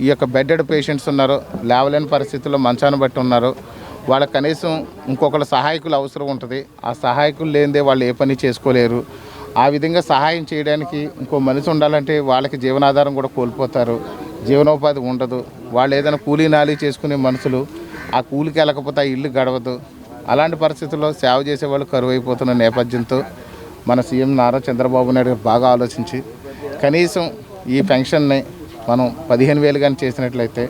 ఈ యొక్క bedded patients ఉన్నారో లేవలేని పరిస్థితుల్లో మంచాన్ని బట్టి ఉన్నారు. వాళ్ళకి కనీసం ఇంకొకళ్ళ సహాయకులు అవసరం ఉంటుంది. ఆ సహాయకులు లేనిదే వాళ్ళు ఏ పని చేసుకోలేరు. ఆ విధంగా సహాయం చేయడానికి ఇంకో మనిషి ఉండాలంటే వాళ్ళకి జీవనాధారం కూడా కోల్పోతారు. జీవనోపాధి ఉండదు. వాళ్ళు ఏదైనా కూలీ నాలి చేసుకునే మనుషులు ఆ కూలికి వెళ్ళకపోతే ఆ ఇల్లు గడవదు. అలాంటి పరిస్థితుల్లో సేవ చేసేవాళ్ళు కరువు అయిపోతున్న నేపథ్యంతో మన సీఎం నారా చంద్రబాబు నాయుడు గారు బాగా ఆలోచించి కనీసం ఈ పెన్షన్ని మనం పదిహేను వేలు కానీ చేసినట్లయితే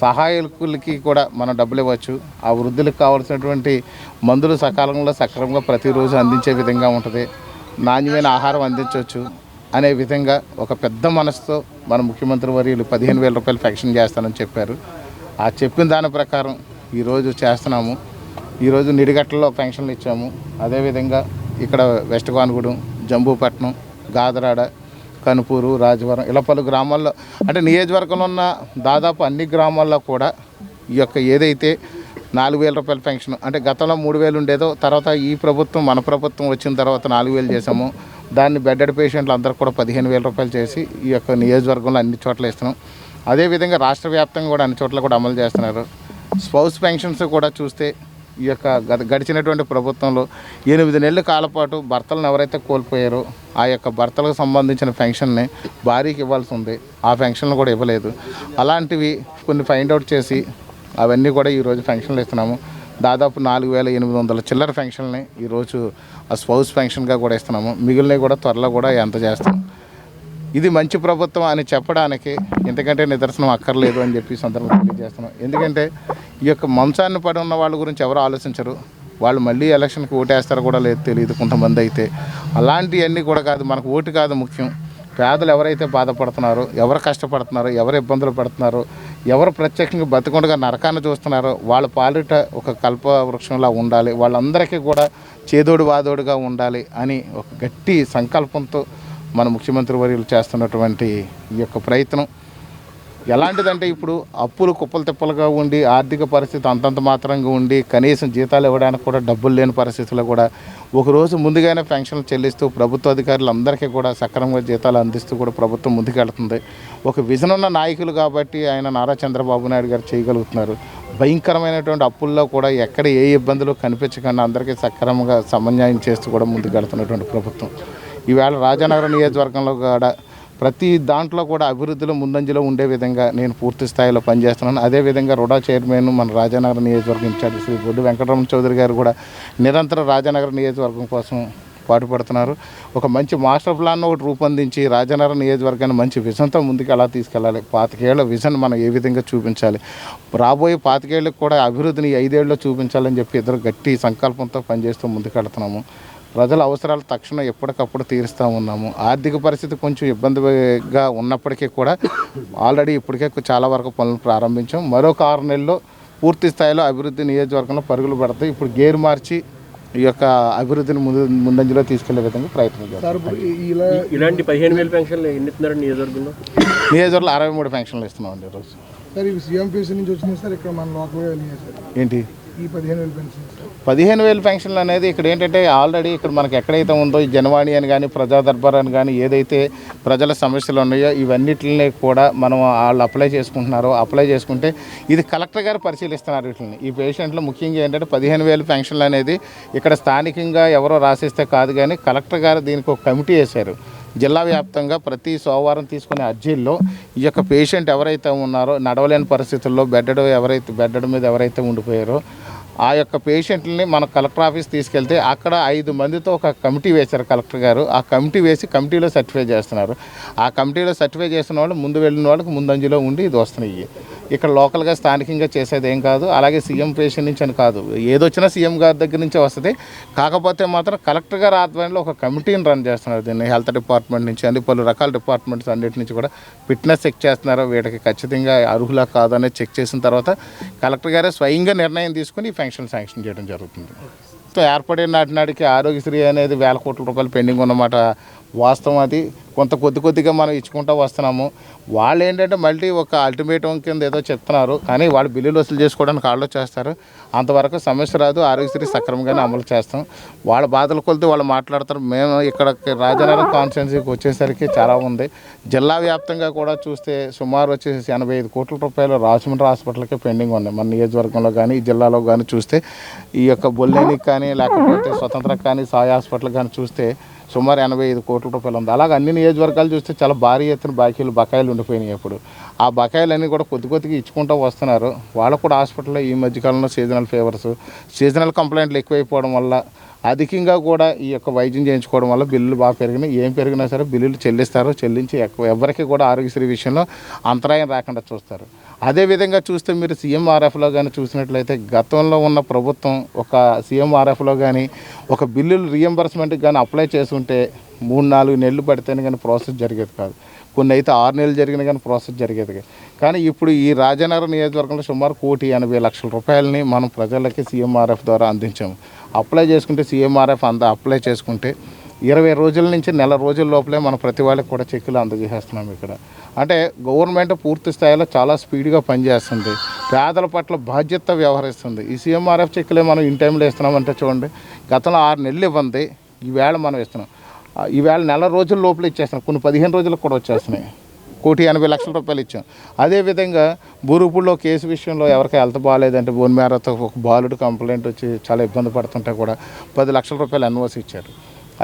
సహాయకులకి కూడా మనం డబ్బులు ఇవ్వచ్చు. ఆ వృద్ధులకు కావాల్సినటువంటి మందులు సకాలంలో సక్రమంగా ప్రతిరోజు అందించే విధంగా ఉంటుంది. నాణ్యమైన ఆహారం అందించవచ్చు అనే విధంగా ఒక పెద్ద మనసుతో మన ముఖ్యమంత్రి వర్యులు పదిహేను వేల రూపాయలు పెన్షన్ చేస్తానని చెప్పారు. ఆ చెప్పిన దాని ప్రకారం ఈరోజు చేస్తున్నాము. ఈరోజు నిడిగట్లలో పెన్షన్లు ఇచ్చాము. అదేవిధంగా ఇక్కడ వెస్ట్ కాన్గూడెం జంబూపట్నం గాదరాడ కనుపూరు రాజవరం ఇలా పలు గ్రామాల్లో అంటే నియోజకవర్గంలో ఉన్న దాదాపు అన్ని గ్రామాల్లో కూడా ఈ యొక్క ఏదైతే నాలుగు వేల రూపాయల పెన్షన్ అంటే గతంలో మూడు వేలు ఉండేదో తర్వాత ఈ ప్రభుత్వం మన ప్రభుత్వం వచ్చిన తర్వాత నాలుగు వేలు చేసాము దాన్ని బెడ్డెడ్ పేషెంట్లు అందరూ కూడా పదిహేను వేల రూపాయలు చేసి ఈ యొక్క నియోజకవర్గంలో అన్ని చోట్ల ఇస్తున్నాం. అదేవిధంగా రాష్ట్ర వ్యాప్తంగా కూడా అన్ని చోట్ల కూడా అమలు చేస్తున్నారు. స్పౌస్ పెన్షన్స్ కూడా చూస్తే ఈ యొక్క గత గడిచినటువంటి ప్రభుత్వంలో ఎనిమిది నెలల కాలపాటు భర్తలను ఎవరైతే కోల్పోయారో ఆ యొక్క భర్తలకు సంబంధించిన పెన్షన్ని భార్యకి ఇవ్వాల్సి ఉంది. ఆ పెన్షన్లు కూడా ఇవ్వలేదు. అలాంటివి కొన్ని ఫైండ్ అవుట్ చేసి అవన్నీ కూడా ఈరోజు పెన్షన్లు ఇస్తున్నాము. దాదాపు నాలుగు వేల ఎనిమిది వందల చిల్లర పెన్షన్ని ఈరోజు ఆ స్పౌస్ పెన్షన్గా కూడా ఇస్తున్నాము. మిగిలినవి కూడా త్వరలో కూడా ఎంత చేస్తాం. ఇది మంచి ప్రభుత్వం అని చెప్పడానికి ఎందుకంటే నిదర్శనం అక్కర్లేదు అని చెప్పి సందర్భంగా తెలియజేస్తున్నాం. ఎందుకంటే ఈ యొక్క మంచాన్ని పడి ఉన్న వాళ్ళ గురించి ఎవరు ఆలోచించరు. వాళ్ళు మళ్ళీ ఎలక్షన్కి ఓటేస్తారో కూడా లేదు తెలియదు కొంతమంది అయితే. అలాంటివన్నీ కూడా కాదు మనకు ఓటు కాదు ముఖ్యం. పేదలు ఎవరైతే బాధపడుతున్నారో ఎవరు కష్టపడుతున్నారో ఎవరు ఇబ్బందులు పడుతున్నారో ఎవరు ప్రత్యక్షంగా బతికుండగా నరకాన్ని చూస్తున్నారో వాళ్ళ పాలిట ఒక కల్ప వృక్షంలా ఉండాలి. వాళ్ళందరికీ కూడా చేదోడు వాదోడుగా ఉండాలి అని ఒక గట్టి సంకల్పంతో మన ముఖ్యమంత్రి వర్యులు చేస్తున్నటువంటి ఈ యొక్క ప్రయత్నం. ఎలాంటిదంటే ఇప్పుడు అప్పులు కుప్పలు తిప్పలుగా ఉండి ఆర్థిక పరిస్థితి అంతంత మాత్రంగా ఉండి కనీసం జీతాలు ఇవ్వడానికి కూడా డబ్బులు లేని పరిస్థితుల్లో కూడా ఒకరోజు ముందుగానే పెన్షన్లు చెల్లిస్తూ ప్రభుత్వ అధికారులు అందరికీ కూడా సక్రమంగా జీతాలు అందిస్తూ కూడా ప్రభుత్వం ముందుకెళ్తుంది. ఒక విజన్ ఉన్న నాయకులు కాబట్టి ఆయన నారా చంద్రబాబు నాయుడు గారు చేయగలుగుతున్నారు. భయంకరమైనటువంటి అప్పుల్లో కూడా ఎక్కడ ఏ ఇబ్బందులు కనిపించకుండా అందరికీ సక్రమంగా సమన్యాయం చేస్తూ కూడా ముందుకెళ్తున్నటువంటి ప్రభుత్వం. ఈవేళ రాజానగరం నియోజకవర్గంలో కూడా ప్రతి దాంట్లో కూడా అభివృద్ధిలో ముందంజలో ఉండే విధంగా నేను పూర్తి స్థాయిలో పనిచేస్తున్నాను. అదేవిధంగా రుడా చైర్మన్ మన రాజానగర నియోజకవర్గం ఇన్ఛార్జ్ శ్రీ బొడ్డు వెంకటరమణ చౌదరి గారు కూడా నిరంతరం రాజానగర నియోజకవర్గం కోసం పాటుపడుతున్నారు. ఒక మంచి మాస్టర్ ప్లాన్ ఒకటి రూపొందించి రాజనగర నియోజకవర్గాన్ని మంచి విజన్తో ముందుకు ఎలా తీసుకెళ్ళాలి? పాతికేళ్ళ విజన్ మనం ఏ విధంగా చూపించాలి? రాబోయే పాతికేళ్ళకి కూడా అభివృద్ధిని ఐదేళ్ళలో చూపించాలని చెప్పి ఇద్దరు గట్టి సంకల్పంతో పనిచేస్తూ ముందుకెళ్తున్నాము. ప్రజల అవసరాలు తక్షణం ఎప్పటికప్పుడు తీరుస్తూ ఉన్నాము. ఆర్థిక పరిస్థితి కొంచెం ఇబ్బందిగా ఉన్నప్పటికీ కూడా ఆల్రెడీ ఇప్పటికే చాలా వరకు పనులు ప్రారంభించాం. మరొక ఆరు నెలల్లో పూర్తి స్థాయిలో అభివృద్ధి నియోజకవర్గంలో పరుగులు పడతాయి. ఇప్పుడు గేరు మార్చి ఈ యొక్క అభివృద్ధిని ముందు ముందంజలో తీసుకెళ్ళే విధంగా ప్రయత్నం చేస్తాం. సార్ ఇప్పుడు ఈ- ఇలా ఇలాంటి పదిహేను వేల పెన్షన్లు ఎన్ని నియోజకవర్గంలో? నియోజకవర్గంలో అరవై మూడు పెన్షన్లు ఇస్తున్నామండి ఈరోజు. సార్ ఇవి సీఎంపీసీ నుంచి వచ్చినాయి సార్ ఇక్కడ మన లోకల్గా వెళ్ళినాయి సార్. ఏంటి? ఈ పదిహేను వేలు పెన్షన్ పదిహేను వేలు పెన్షన్లు అనేది ఇక్కడ ఏంటంటే ఆల్రెడీ ఇక్కడ మనకి ఎక్కడైతే ఉందో ఈ జనవాణి అని కానీ ప్రజా దర్బార్ అని కానీ ఏదైతే ప్రజల సమస్యలు ఉన్నాయో ఇవన్నిటిని కూడా మనం వాళ్ళు అప్లై చేసుకుంటున్నారో అప్లై చేసుకుంటే ఇది కలెక్టర్ గారు పరిశీలిస్తున్నారు వీటిని. ఈ పేషెంట్లు ముఖ్యంగా ఏంటంటే పదిహేను వేలు పెన్షన్లు అనేది ఇక్కడ స్థానికంగా ఎవరో రాసిస్తే కాదు కానీ కలెక్టర్ గారు దీనికి ఒక కమిటీ వేశారు. జిల్లా వ్యాప్తంగా ప్రతి సోమవారం తీసుకునే అర్జీల్లో ఈ యొక్క పేషెంట్ ఎవరైతే ఉన్నారో నడవలేని పరిస్థితుల్లో బెడ్డడు ఎవరైతే బెడ్డడు మీద ఎవరైతే ఉండిపోయారో ఆ యొక్క పేషెంట్ని మన కలెక్టర్ ఆఫీస్ తీసుకెళ్తే అక్కడ ఐదు మందితో ఒక కమిటీ వేశారు కలెక్టర్ గారు. ఆ కమిటీ వేసి కమిటీలో సర్టిఫై చేస్తున్నారు. ఆ కమిటీలో సర్టిఫై చేసిన వాళ్ళు ముందు వెళ్ళిన వాళ్ళకి ముందంజలో ఉండి ఇది వస్తున్నాయి. ఇక్కడ లోకల్గా స్థానికంగా చేసేది ఏం కాదు. అలాగే సీఎం పేషెంట్ నుంచి అని కాదు. ఏదొచ్చినా సీఎం గారి దగ్గర నుంచే వస్తుంది. కాకపోతే మాత్రం కలెక్టర్ గారి ఆధ్వర్యంలో ఒక కమిటీని రన్ చేస్తున్నారు దీన్ని. హెల్త్ డిపార్ట్మెంట్ నుంచి అన్ని పలు రకాల డిపార్ట్మెంట్స్ అన్నిటి నుంచి కూడా ఫిట్నెస్ చెక్ చేస్తున్నారు. వీటికి ఖచ్చితంగా అర్హులా కాదనే చెక్ చేసిన తర్వాత కలెక్టర్ గారే స్వయంగా నిర్ణయం తీసుకుని ఈ పెన్షన్ శాంక్షన్ చేయడం జరుగుతుంది. సో ఏర్పడిన నాటి నాటికి ఆరోగ్యశ్రీ అనేది వేల కోట్ల రూపాయలు పెండింగ్ ఉన్నమాట. వాస్తవం అది. కొంత కొద్ది కొద్దిగా మనం ఇచ్చుకుంటూ వస్తున్నాము. వాళ్ళు ఏంటంటే మళ్ళీ ఒక అల్టిమేటం కింద ఏదో చెప్తున్నారు. కానీ వాళ్ళు బిల్లులు వసూలు చేసుకోవడానికి వాళ్ళు చేస్తారు అంతవరకు సమస్య రాదు. ఆరోగ్యశ్రీ సక్రమంగానే అమలు చేస్తాం. వాళ్ళ బాధలు కొలితే వాళ్ళు మాట్లాడతారు. మేము ఇక్కడ రాజనగరం కాన్స్టిట్యున్సీకి వచ్చేసరికి చాలా ఉంది. జిల్లా వ్యాప్తంగా కూడా చూస్తే సుమారు వచ్చేసి ఎనభై ఐదు కోట్ల రూపాయలు రాజమండ్రి హాస్పిటల్కి పెండింగ్ ఉన్నాయి. మన నియోజకవర్గంలో కానీ ఈ జిల్లాలో కానీ చూస్తే ఈ యొక్క బొల్లేనికి కానీ లేకపోతే స్వతంత్ర కానీ సాయి హాస్పిటల్ కానీ చూస్తే సుమారు ఎనభై ఐదు కోట్ల రూపాయలు ఉంది. అలాగే అన్ని నియోజకవర్గాలు చూస్తే చాలా భారీ ఎత్తున బాకీలు బకాయిలు ఉండిపోయినాయి ఇప్పుడు. ఆ బకాయిలన్నీ కూడా కొద్ది కొద్దిగా ఇచ్చుకుంటూ వస్తున్నారు. వాళ్ళకు కూడా హాస్పిటల్లో ఈ మధ్యకాలంలో సీజనల్ ఫీవర్స్ సీజనల్ కంప్లైంట్లు ఎక్కువైపోవడం వల్ల అధికంగా కూడా ఈ యొక్క వైద్యం చేయించుకోవడం వల్ల బిల్లులు బాగా పెరిగినాయి. ఏం పెరిగినా సరే బిల్లులు చెల్లిస్తారు చెల్లించి ఎక్కువ ఎవరికి కూడా ఆరోగ్యశ్రీ విషయంలో అంతరాయం రాకుండా చూస్తారు. అదేవిధంగా చూస్తే మీరు సీఎంఆర్ఎఫ్లో కానీ చూసినట్లయితే గతంలో ఉన్న ప్రభుత్వం ఒక సీఎంఆర్ఎఫ్లో కానీ ఒక బిల్లులు రీఎంబర్స్మెంట్కి కానీ అప్లై చేసుకుంటే మూడు నాలుగు నెలలు పడితేనే కానీ ప్రాసెస్ జరిగేది కాదు. కొన్ని అయితే ఆరు నెలలు జరిగిన కానీ ప్రాసెస్ జరిగేది కానీ ఇప్పుడు ఈ రాజనగరం నియోజకవర్గంలో సుమారు కోటి ఎనభై లక్షల రూపాయలని మనం ప్రజలకి సీఎంఆర్ఎఫ్ ద్వారా అందించాము. అప్లై చేసుకుంటే సీఎంఆర్ఎఫ్ అంద అప్లై చేసుకుంటే ఇరవై రోజుల నుంచి నెల రోజుల లోపలే మనం ప్రతి వాళ్ళకి కూడా చెక్కులు అందజేసేస్తున్నాం ఇక్కడ. అంటే గవర్నమెంట్ పూర్తి స్థాయిలో చాలా స్పీడ్గా పనిచేస్తుంది. పేదల పట్ల బాధ్యత వ్యవహరిస్తుంది. ఈ సీఎంఆర్ఎఫ్ చెక్కులే మనం ఇన్ టైంలో ఇస్తున్నామంటే చూడండి గతంలో ఆరు నెలలు ఇవ్వండి ఈవేళ మనం ఇస్తున్నాం. ఈవేళ నెల రోజుల లోపల ఇచ్చేస్తున్నాం. కొన్ని పదిహేను రోజులకు కూడా వచ్చేస్తున్నాయి. కోటి ఎనభై లక్షల రూపాయలు ఇచ్చాం. అదేవిధంగా బూరుపూడిలో కేసు విషయంలో ఎవరికి హెల్త్ బాగాలేదంటే బోన్ మేరతో ఒక బాలుడు కంప్లైంట్ వచ్చి చాలా ఇబ్బంది పడుతుంటే కూడా పది లక్షల రూపాయలు ఎన్ఓసి ఇచ్చారు.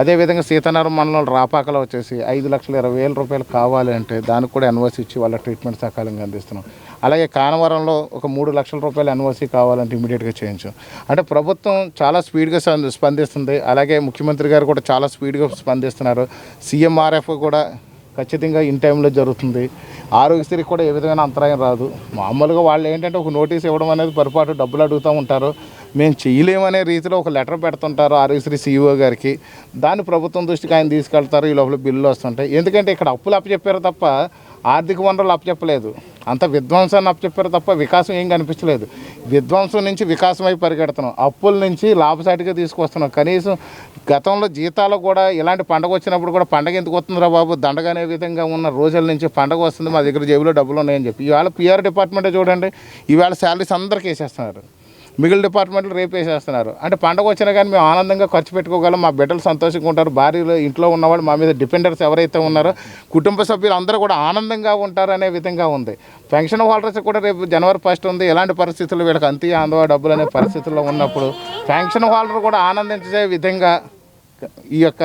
అదేవిధంగా సీతారాం మండలం రాపాకలో వచ్చేసి ఐదు లక్షల ఇరవై వేల రూపాయలు కావాలి అంటే దానికి కూడా ఎన్ఓసి ఇచ్చి వాళ్ళ ట్రీట్మెంట్ సకాలంగా అందిస్తున్నాం. అలాగే కానవరంలో ఒక మూడు లక్షల రూపాయలు ఎన్ఓసి కావాలంటే ఇమీడియట్గా చేయించాం. అంటే ప్రభుత్వం చాలా స్పీడ్గా స్పందిస్తుంది. అలాగే ముఖ్యమంత్రి గారు కూడా చాలా స్పీడ్గా స్పందిస్తున్నారు. సీఎంఆర్ఎఫ్ కూడా ఖచ్చితంగా ఇన్ టైంలో జరుగుతుంది. ఆరోగ్యశ్రీకి కూడా ఏ విధమైన అంతరాయం రాదు. మామూలుగా వాళ్ళు ఏంటంటే ఒక నోటీస్ ఇవ్వడం అనేది పొరపాటు డబ్బులు అడుగుతూ ఉంటారు. మేము చేయలేమనే రీతిలో ఒక లెటర్ పెడుతుంటారు ఆరోగ్యశ్రీ సీఈఓ గారికి. దాన్ని ప్రభుత్వం దృష్టికి ఆయన తీసుకెళ్తారు ఈ లోపల బిల్లులు వస్తుంటాయి. ఎందుకంటే ఇక్కడ అప్పులు అప్పచెప్పారు తప్ప ఆర్థిక వనరులు అప్పచెప్పలేదు. అంత విధ్వంసాన్ని అప్పచెప్పారు తప్ప వికాసం ఏం కనిపించలేదు. విధ్వంసం నుంచి వికాసం అయి పరిగెడుతున్నాం. అప్పుల నుంచి లాభసాటిగా తీసుకొస్తున్నాం. కనీసం గతంలో జీతాలు కూడా ఇలాంటి పండగ వచ్చినప్పుడు కూడా పండగ ఎందుకు వస్తుందిరా బాబు? దండగ అనే విధంగా ఉన్న రోజుల నుంచి పండగ వస్తుంది. మా దగ్గర జేబులో డబ్బులు ఉన్నాయని చెప్పి. ఇవాళ పిఆర్ డిపార్ట్మెంటే చూడండి. ఇవాళ శాలరీస్ అందరికీ వేసేస్తున్నారు. మిగిలిన డిపార్ట్మెంట్లు రేపేసేస్తున్నారు అంటే పండగ వచ్చినా కానీ మేము ఆనందంగా ఖర్చు పెట్టుకోగలం మా బిడ్డలు సంతోషంగా ఉంటారు భార్యలు ఇంట్లో ఉన్నవాళ్ళు మా మీద డిపెండర్స్ ఎవరైతే ఉన్నారో కుటుంబ సభ్యులు అందరూ కూడా ఆనందంగా ఉంటారు అనే విధంగా ఉంది. పెన్షన్ హోల్డర్స్ కూడా రేపు జనవరి ఫస్ట్ ఉంది. ఎలాంటి పరిస్థితుల్లో వీళ్ళకి అంతే ఆందవ డబ్బులు అనే పరిస్థితుల్లో ఉన్నప్పుడు పెన్షన్ హోల్డర్ కూడా ఆనందించే విధంగా ఈ యొక్క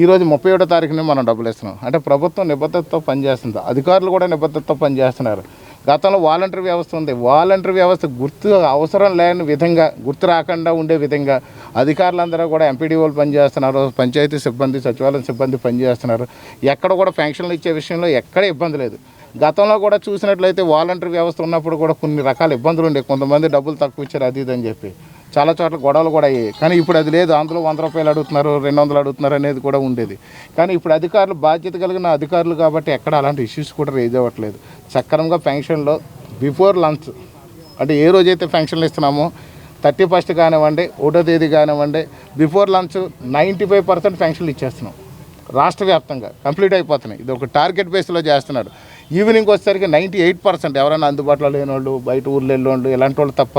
ఈరోజు ముప్పై ఏడో తారీఖున మనం డబ్బులు ఇస్తున్నాం అంటే ప్రభుత్వం నిబద్ధతతో పనిచేస్తుంది. అధికారులు కూడా నిబద్ధతతో పనిచేస్తున్నారు. గతంలో వాలంటరీ వ్యవస్థ ఉంది. వాలంటరీ వ్యవస్థ గుర్తు అవసరం లేని విధంగా గుర్తు రాకుండా ఉండే విధంగా అధికారులందరూ కూడా ఎంపీడీఓలు పనిచేస్తున్నారు పంచాయతీ సిబ్బంది సచివాలయం సిబ్బంది పనిచేస్తున్నారు. ఎక్కడ కూడా పెన్షన్లు ఇచ్చే విషయంలో ఎక్కడ ఇబ్బంది లేదు. గతంలో కూడా చూసినట్లయితే వాలంటరీ వ్యవస్థ ఉన్నప్పుడు కూడా కొన్ని రకాల ఇబ్బందులు ఉండే. కొంతమంది డబ్బులు తక్కువ ఇచ్చారు అది ఇది అని చెప్పి. చాలా చోట్ల గొడవలు కూడా అయ్యాయి. కానీ ఇప్పుడు అది లేదు. అందులో వంద రూపాయలు అడుగుతున్నారు రెండు వందలు అడుగుతున్నారు అనేది కూడా ఉండేది. కానీ ఇప్పుడు అధికారులు బాధ్యత కలిగిన అధికారులు కాబట్టి ఎక్కడ అలాంటి ఇష్యూస్ కూడా రేజ్ అవ్వట్లేదు. సక్రమంగా పెన్షన్లో బిఫోర్ లంచ్ అంటే ఏ రోజైతే పెన్షన్లు ఇస్తున్నామో థర్టీ ఫస్ట్ కానివ్వండి ఒకటో తేదీ కానివ్వండి before lunch ninety five percent పెన్షన్లు ఇచ్చేస్తున్నాం. రాష్ట్ర వ్యాప్తంగా కంప్లీట్ అయిపోతున్నాయి. ఇది ఒక టార్గెట్ బేస్లో చేస్తున్నాడు. ఈవినింగ్ వచ్చేసరికి నైంటీ ఎయిట్ పర్సెంట్ ఎవరైనా అందుబాటులో లేని వాళ్ళు బయట ఊర్లో వెళ్ళేవాళ్ళు ఇలాంటి వాళ్ళు తప్ప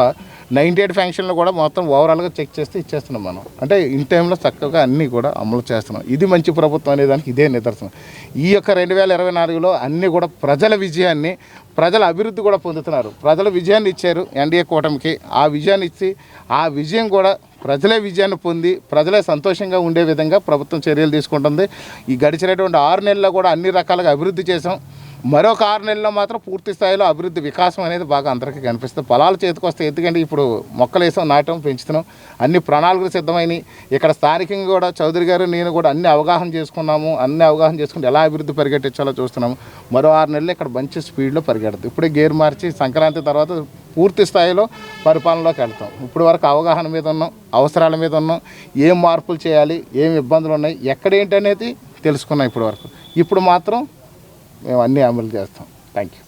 నైంటీ ఎయిట్ ఫ్యాంక్షన్లో కూడా మొత్తం ఓవరాల్గా చెక్ చేస్తే ఇచ్చేస్తున్నాం మనం. అంటే ఇన్ టైంలో చక్కగా అన్నీ కూడా అమలు చేస్తున్నాం. ఇది మంచి ప్రభుత్వం అనే దానికి ఇదే నిదర్శనం. ఈ యొక్క రెండు వేల ఇరవై నాలుగులో అన్నీ కూడా ప్రజల విజయాన్ని ప్రజల అభివృద్ధి కూడా పొందుతున్నారు. ప్రజల విజయాన్ని ఇచ్చారు ఎన్డీఏ కూటమికి. ఆ విజయాన్ని ఇచ్చి ఆ విజయం కూడా ప్రజలే విజయాన్ని పొంది ప్రజలే సంతోషంగా ఉండే విధంగా ప్రభుత్వం చర్యలు తీసుకుంటుంది. ఈ గడిచినటువంటి ఆరు నెలల్లో కూడా అన్ని రకాలుగా అభివృద్ధి చేసాం మరొక ఆరు నెలల్లో మాత్రం పూర్తి స్థాయిలో అభివృద్ధి వికాసం అనేది బాగా అందరికీ కనిపిస్తుంది. పొలాలు చేతికి ఎందుకంటే ఇప్పుడు మొక్కలు వేసాం నాటం పెంచుతున్నాం. అన్ని ప్రణాళికలు సిద్ధమైనవి ఇక్కడ స్థానికంగా కూడా చౌదరి గారు నేను కూడా అన్ని అవగాహన చేసుకున్నాము. అన్ని అవగాహన చేసుకుని ఎలా అభివృద్ధి పరిగెట్టించాలో చూస్తున్నాము. మరో ఆరు నెలలు ఇక్కడ మంచి స్పీడ్లో పరిగెడుతుంది ఇప్పుడే గేర్ మార్చి సంక్రాంతి తర్వాత పూర్తి స్థాయిలో పరిపాలనలోకి వెళ్తాం. ఇప్పుడు వరకు అవగాహన మీద ఉన్నాం అవసరాల మీద ఉన్నాం ఏం మార్పులు చేయాలి ఏం ఇబ్బందులు ఉన్నాయి ఎక్కడ అనేది తెలుసుకున్నాం ఇప్పటివరకు ఇప్పుడు మాత్రం మేము అన్నీ అమలు చేస్తాం. Thank you